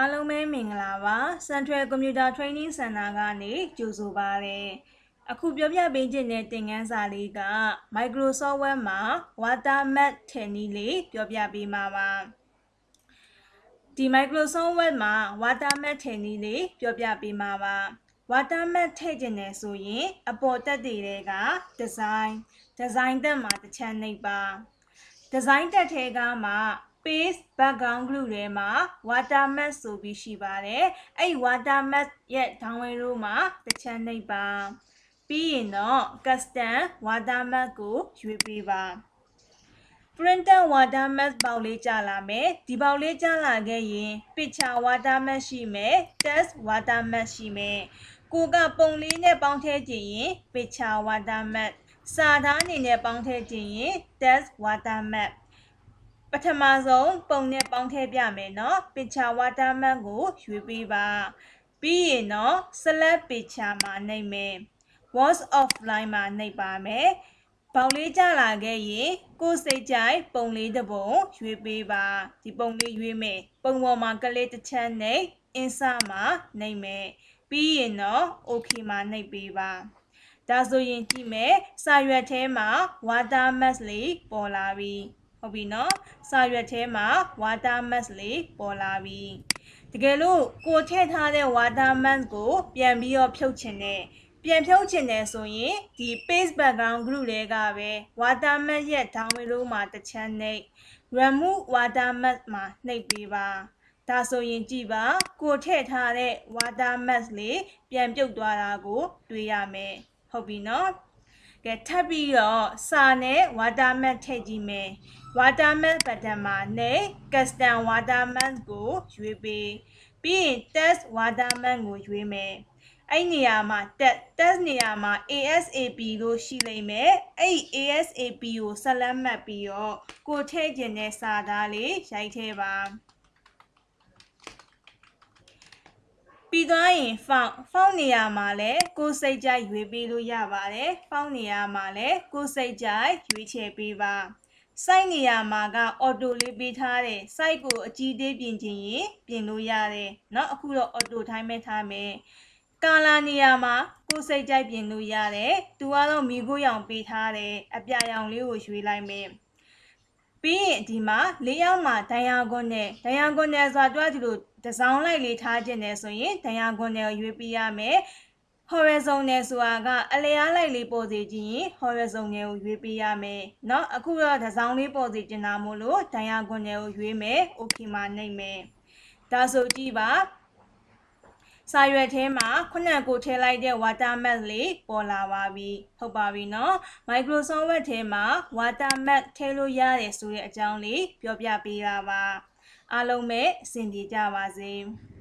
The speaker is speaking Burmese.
အားလုံးပဲမင်္ဂလာပါ Central Computer Training Center ကနေကြိုဆိုပါရစေအခုပြောပြပေးခြင်းတဲ့သင်ခန်းစာလေးက Microsoft Word မှာ Watermark ထည့်နည်းလေးပြောပြပေးမှာပါဒီ Microsoft Word မှာ Watermark ထည့်နည်းလေးပြောပြပေးမှာပါ Watermark ထည့်ခြင်းနဲ့ဆိုရင် အပေါ်တက်တွေက Design Design တက်မှာတစ်ချမ်းနှိပ်ပါ Design တက်ထဲကမှ page background glue ထဲမှာ watermark ဆိုပြီးရှိပါတယ်။အဲ့ watermark ရဲ့ download လို့မှာတစ်ချမ်းနှိပ်ပါ။ပြီးရင်တော့ custom watermark ကိုရွေးပေးပါ။ printer watermark ပေါက်လေးကြာလာမယ်။ဒီပေါက်လေးကြာလာခဲ့ရင် picture watermark ရှိမယ်။ text watermark ရှိမယ်။ကိုကပုံလေးနဲ့ပေါင်းထည့်ခြင်းရင် picture watermark စာသားအနေနဲ့ပေါင်းထည့်ခြင်းရင် text watermark ပထမဆုံးပုံနဲ့ပေါင်းထည့်ပြမယ်နော် picture watermark ကိုရွေးပေးပါပြီးရင်တော့ select picture မှာနှိပ်မယ် watch offline မှာနှိပ်ပါမယ်ပေါင်လေးကြလာခဲ့ရင်ကိုစိတ်ကြိုက်ပုံလေးတစ်ပုံရွေးပေးပါဒီပုံလေးရွေးမယ်ပုံပေါ်မှာကလေးတစ်ချမ်းနဲ့ insert မှာနှိပ်မယ်ပြီးရင်တော့ okay မှာနှိပ်ပေးပါဒါဆိုရင်ကြည့်မယ်စာရွက်ထဲမှာ watermark လေးပေါ်လာပြီ ဟုတ်ပြီနော်စာရွက်ထဲမှာ water mask လေးပေါ်လာပြီတကယ်လို့ကိုထည့်ထားတဲ့ water mask ကို ပြန်ပြီးတော့ဖြုတ်ချင်တယ်ပြန်ဖြုတ်ချင်တယ်ဆိုရင်ဒီ page background group တွေကပဲ water mask ရဲ့ download လို့မှာတစ်ချမ်းနှိပ် remove water mask မှာနှိပ်ပေးပါဒါဆိုရင်ကြည့်ပါကိုထည့်ထားတဲ့ water mask လေးပြန်ပြုတ်သွားတာကို တွေ့ရမယ်ဟုတ်ပြီနော် ကဲထပ်ပြီးတော့စာနဲ့ watermark ထည့်ကြည့်မယ် watermark button မှာနဲ့ custom watermark ကိုရွေးပေးပြီးရင် test watermark ကိုရွေးမယ်အဲ့နေရာမှာ test test နေရာမှာ ASAP လို့ရှိလိမ့်မယ်အဲ့ ASAP ကိုဆက်လက်မှတ်ပြီးတော့ကိုထည့်ခြင်းတဲ့စာသားလေးရိုက်ထည့်ပါ ပြီးသွားရင် font font နေရာမှာလည်းကိုစိတ်ကြိုက်ရွေးပေးလို့ရပါတယ် font နေရာမှာလည်းကိုစိတ်ကြိုက်ရွေးချယ်ပေးပါ site နေရာမှာက auto လေးပေးထားတယ် site ကိုအကြီးသေးပြင်ချင်ရင်ပြင်လို့ရတယ်เนาะအခုတော့ auto ထိုင်းမဲ့ထားမယ်ကာလာနေရာမှာကိုစိတ်ကြိုက်ပြင်လို့ရတယ်သူကတော့မိခိုးရောင်ပေးထားတယ်အပြရောင်လေးကိုရွေးလိုက်မယ် ပြီးရင်ဒီမှာလေးယောက်မှာဒိုင်ယာကွန်နဲ့ဒိုင်ယာကွန်နဲ့ဆိုတာတွားဒီလိုတစောင်းလိုက်လေးထားခြင်းနဲ့ဆိုရင်ဒိုင်ယာကွန်နဲ့ရွေးပြရမယ် horizontal ဆိုတာကအလျားလိုက်လေးပေါ်စေခြင်းရင် horizontal ကိုရွေးပေးရမယ်เนาะအခုတော့တစောင်းလေးပေါ်စေချင်တာမို့လို့ diagonal ကိုရွေးမယ် okay မှာနှိပ်မယ်ဒါဆိုကြည့်ပါ စာရွက်ထဲမှာခုနကိုထည့်လိုက်တဲ့ watermark လေးပေါ်လာပါပြီဟုတ်ပါပြီနော် Microsoft Word ထဲမှာ watermark ထည့်လို့ရတယ်ဆိုတဲ့အကြောင်းလေးပြောပြပေးတာပါအားလုံးပဲအဆင်ပြေကြပါစေ။